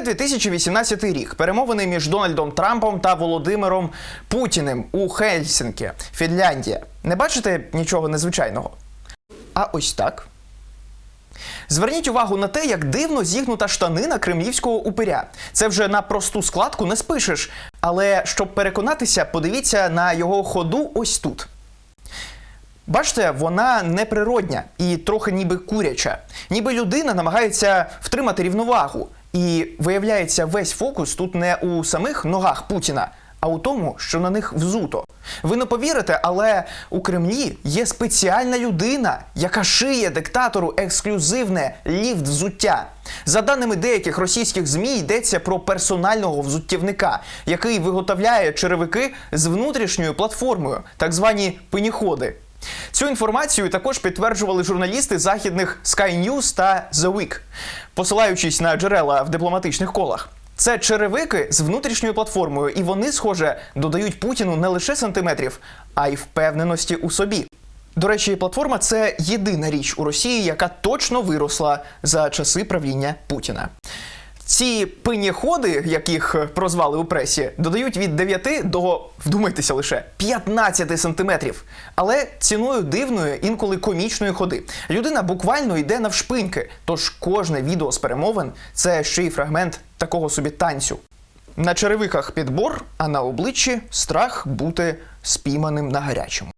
2018 рік перемовини між Дональдом Трампом та Володимиром Путіним у Хельсінкі, Фінляндія. Не бачите нічого незвичайного? А ось так. Зверніть увагу на те, як дивно зігнута штанина кремлівського упиря. Це вже на просту складку не спишеш. Але щоб переконатися, подивіться на його ходу ось тут. Бачите, вона неприродня і трохи ніби куряча. Ніби людина намагається втримати рівновагу. І виявляється, весь фокус тут не у самих ногах Путіна, а у тому, що на них взуто. Ви не повірите, але у Кремлі є спеціальна людина, яка шиє диктатору ексклюзивне ліфт взуття. За даними деяких російських змі, йдеться про персонального взуттєвника, який виготовляє черевики з внутрішньою платформою, так звані пеніходи. Цю інформацію також підтверджували журналісти західних Sky News та The Week, посилаючись на джерела в дипломатичних колах. Це черевики з внутрішньою платформою, і вони, схоже, додають Путіну не лише сантиметрів, а й впевненості у собі. До речі, платформа це єдина річ у Росії, яка точно виросла за часи правління Путіна. Ці пиніходи, яких прозвали у пресі, додають від 9 до вдумайтеся лише 15 сантиметрів, але ціною дивної, інколи комічної ходи. Людина буквально йде навшпиньки. Тож кожне відео з перемовин це ще й фрагмент такого собі танцю. На черевиках підбор, а на обличчі страх бути спійманим на гарячому.